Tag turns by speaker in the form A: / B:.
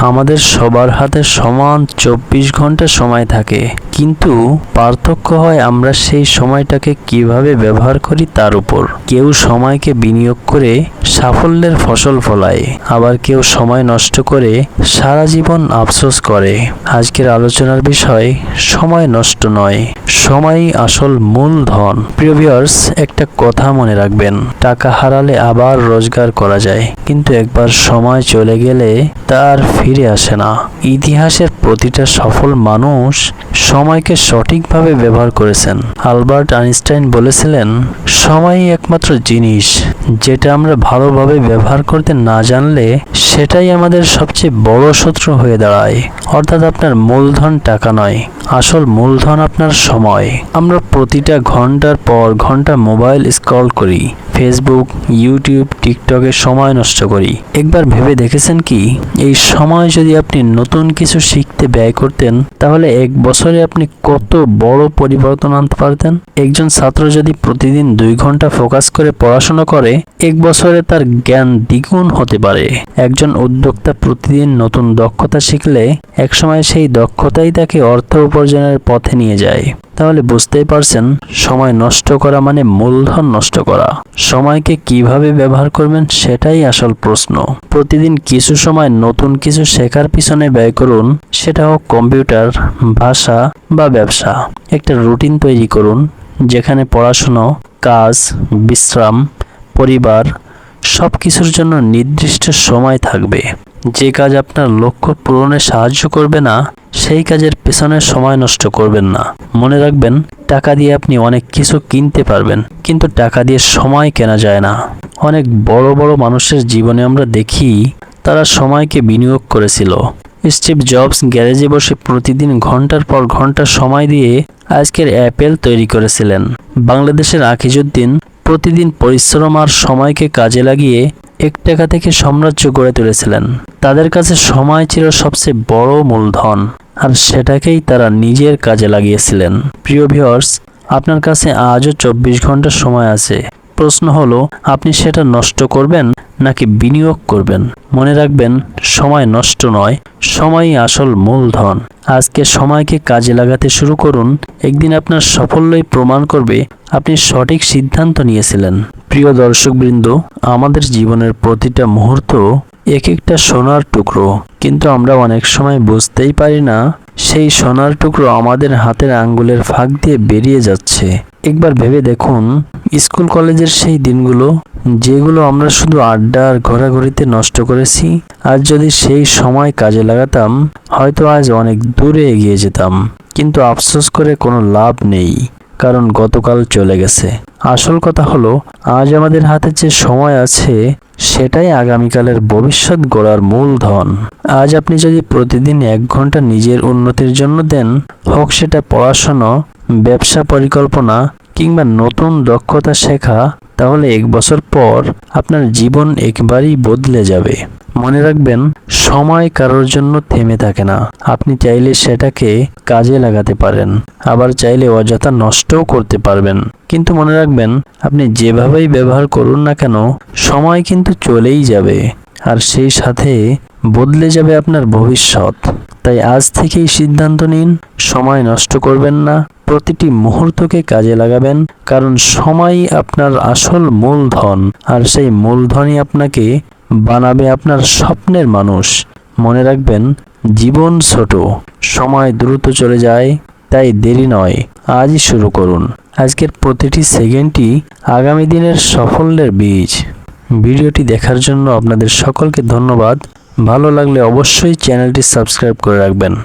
A: আমাদের সবার হাতে সমান চব্বিশ ঘণ্টা সময় থাকে। কিন্তু পার্থক্য হয় আমরা সেই সময়টাকে কীভাবে ব্যবহার করি তার উপর। কেউ সময়কে বিনিয়োগ করে সাফল্যের ফসল ফলায়, আবার কেউ সময় নষ্ট করে সারা জীবন আফসোস করে। আজকের আলোচনার বিষয় সময় নষ্ট নয়, সময়ই আসল মূলধন প্রিয় ভিউয়ার্স একটা কথা মনে রাখবেন, টাকা হারালে আবার রোজগার করা যায়, কিন্তু একবার সময় চলে গেলে তার ফিরে আসে না। ইতিহাসের প্রতিটা সফল মানুষ সময়কে সঠিকভাবে ব্যবহার করেছেন। আলবার্ট আইনস্টাইন বলেছিলেন, সময়ই একমাত্র জিনিস, যেটা আমরা ভালোভাবে ব্যবহার করতে না জানলে সেটাই আমাদের সবচেয়ে বড় শত্রু হয়ে দাঁড়ায়। অর্থাৎ আপনার মূলধন টাকা নয়। আসল মূলধন আপনার সময়। আমরা প্রতিটা ঘণ্টার পর ঘণ্টা মোবাইল স্ক্রল করি ফেসবুক ইউটিউব টিকটকে সময় নষ্ট করি। একবার ভেবে দেখেছেন কি? এই সময় যদি আপনি নতুন কিছু শিখতে ব্যয় করতেন, তাহলে এক বছরে আপনি কত বড় পরিবর্তন আনতে পারতেন? একজন ছাত্র যদি প্রতিদিন দুই ঘণ্টা ফোকাস করে পড়াশোনা করে, এক বছরে তার জ্ঞান দ্বিগুণ হতে পারে। একজন উদ্যোক্তা প্রতিদিন নতুন দক্ষতা শিখলে, একসময় সেই দক্ষতাই তাকে অর্থ উপার্জনের পথে নিয়ে যায়। তাহলে বুঝতেই পারছেন, সময় নষ্ট করা মানে মূলধন নষ্ট করা। সময়কে কীভাবে ব্যবহার করবেন সেটাই আসল প্রশ্ন। প্রতিদিন কিছু সময় নতুন কিছু শেখার পিছনে ব্যয় করুন, সেটা হোক কম্পিউটার, ভাষা বা ব্যবসা। একটা রুটিন তৈরি করুন, যেখানে পড়াশুনো, কাজ, বিশ্রাম, পরিবার সব কিছুর জন্য নির্দিষ্ট সময় থাকবে। যে কাজ আপনার লক্ষ্য পূরণে সাহায্য করবে না সেই কাজের পেছনে সময় নষ্ট করবেন না। মনে রাখবেন, টাকা দিয়ে আপনি অনেক কিছু কিনতে পারবেন, কিন্তু টাকা দিয়ে সময় কেনা যায় না। অনেক বড় বড় মানুষের জীবনে আমরা দেখি, তারা সময়কে বিনিয়োগ করেছিল। স্টিভ জবস গ্যারেজে বসে প্রতিদিন ঘণ্টার পর ঘণ্টা সময় দিয়ে আজকের অ্যাপেল তৈরি করেছিলেন। বাংলাদেশের আকিজউদ্দিন প্রতিদিন পরিশ্রম আর সময়কে কাজে লাগিয়ে এক টাকা থেকে সাম্রাজ্য গড়ে তুলেছিলেন। তাদের কাছে সময় ছিল সবচেয়ে বড় মূলধন, আর সেটাকেই তারা নিজের কাজে লাগিয়েছিলেন। প্রিয় ভিওর্স আপনার কাছে আজও চব্বিশ ঘণ্টা সময় আছে। প্রশ্ন হলো, আপনি সেটা নষ্ট করবেন? নাকি বিনিয়োগ করবেন? মনে রাখবেন, সময় নষ্ট নয়, সময়ই আসল মূলধন। আজকে সময়কে কাজে লাগাতে শুরু করুন। একদিন আপনার সাফল্যই প্রমাণ করবে, আপনি সঠিক সিদ্ধান্ত নিয়েছিলেন। প্রিয় দর্শকবৃন্দ, আমাদের জীবনের প্রতিটা মুহূর্ত এক একটা সোনার টুকরো। কিন্তু আমরা অনেক সময় বুঝতেই পারি না, সেই সোনার টুকরো আমাদের হাতের আঙ্গুলের ফাঁক দিয়ে বেরিয়ে যাচ্ছে। একবার ভেবে দেখুন, স্কুল কলেজের সেই দিনগুলো, যেগুলো আমরা শুধু আড্ডা আর ঘোরাঘুরিতে নষ্ট করেছি আজ যদি সেই সময় কাজে লাগাতাম, হয়তো আজ অনেক দূরে এগিয়ে যেতাম। কিন্তু আফসোস করে কোনো লাভ নেই, কারণ গতকাল চলে গেছে। আসল কথা হলো, আজ আমাদের হাতে যে সময় আছে, সেটাই আগামীকালের ভবিষ্যৎ গড়ার মূলধন আজ আপনি যদি প্রতিদিন এক ঘণ্টা নিজের উন্নতির জন্য দেন, হোক সেটা পড়াশোনা ব্যবসা পরিকল্পনা কিংবা নতুন দক্ষতা শেখা, তাহলে এক বছর পর আপনার জীবন একবারই বদলে যাবে। মনে রাখবেন, সময় কারোর জন্য থেমে থাকে না। আপনি চাইলে সেটাকে কাজে লাগাতে পারেন, আবার চাইলে অযথা নষ্টও করতে পারবেন। কিন্তু মনে রাখবেন, আপনি যেভাবেই ব্যবহার করুন না কেন, সময় কিন্তু চলেই যাবে, আর সেই সাথে বদলে যাবে আপনার ভবিষ্যৎ। তাই আজ থেকেই সিদ্ধান্ত নিন, সময় নষ্ট করবেন না প্রতিটি মুহূর্তকে কাজে লাগাবেন, কারণ সময়ই আপনার আসল মূলধন, আর সেই মূলধনই আপনাকে বানাবে আপনার স্বপ্নের মানুষ। মনে রাখবেন, জীবন ছোট, সময় দ্রুত চলে যায়, তাই দেরি নয়, আজই শুরু করুন। আজকের প্রতিটি সেকেন্ডই আগামী দিনের সাফল্যের বীজ। ভিডিওটি দেখার জন্য আপনাদের সকলকে ধন্যবাদ। ভালো লাগলে অবশ্যই চ্যানেলটি সাবস্ক্রাইব করে রাখবেন।